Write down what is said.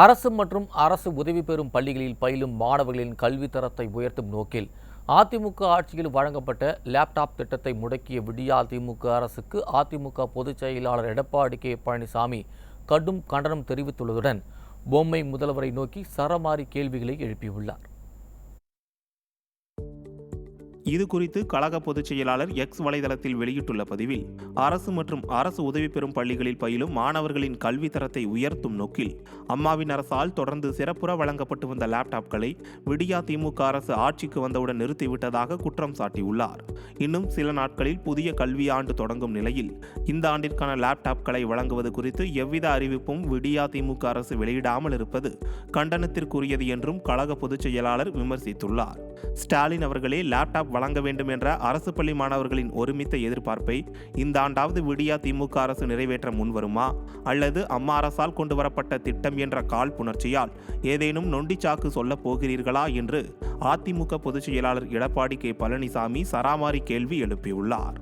அரசு மற்றும் அரசு உதவி பெறும் பள்ளிகளில் பயிலும் மாணவர்களின் கல்வித்தரத்தை உயர்த்தும் நோக்கில் அதிமுக ஆட்சியில் வழங்கப்பட்ட லேப்டாப் திட்டத்தை முடக்கிய விடியா திமுக அரசுக்கு அதிமுக பொதுச் செயலாளர் எடப்பாடி கே பழனிசாமி கடும் கண்டனம் தெரிவித்துள்ளதுடன் பொம்மை முதல்வரை நோக்கி சரமாரி கேள்விகளை எழுப்பியுள்ளார். இது குறித்து கழக பொதுச் செயலாளர் எக்ஸ் வலைதளத்தில் வெளியிட்டுள்ள பதிவில் அரசு மற்றும் அரசு உதவி பெறும் பள்ளிகளில் பயிலும் மாணவர்களின் கல்வி தரத்தை உயர்த்தும் நோக்கில் அம்மாவின் அரசால் தொடர்ந்து சிறப்புற வழங்கப்பட்டு வந்த லேப்டாப்களை விடியா திமுக அரசு ஆட்சிக்கு வந்தவுடன் நிறுத்திவிட்டதாக குற்றம் சாட்டியுள்ளார். இன்னும் சில நாட்களில் புதிய கல்வி ஆண்டு தொடங்கும் நிலையில் இந்த ஆண்டிற்கான லேப்டாப்களை வழங்குவது குறித்து எவ்வித அறிவிப்பும் விடியா திமுக அரசு வெளியிடாமல் இருப்பது கண்டனத்திற்குரியது என்றும் கழக பொதுச் செயலாளர் விமர்சித்துள்ளார். ஸ்டாலின் அவர்களே லேப்டாப் வழங்க வேண்டும் என்ற அரசு பள்ளி மாணவர்களின் ஒருமித்த எதிர்பார்ப்பை இந்த ஆண்டாவது விடியா திமுக அரசு நிறைவேற்ற முன்வருமா? அல்லது அம்மா அரசால் கொண்டு வரப்பட்ட திட்டம் என்ற கால் புணர்ச்சியால் ஏதேனும் நொண்டிச்சாக்கு சொல்லப் போகிறீர்களா? என்று அதிமுக பொதுச் செயலாளர் எடப்பாடி கே. பழனிசாமி சராமாரி கேள்வி எழுப்பியுள்ளார்.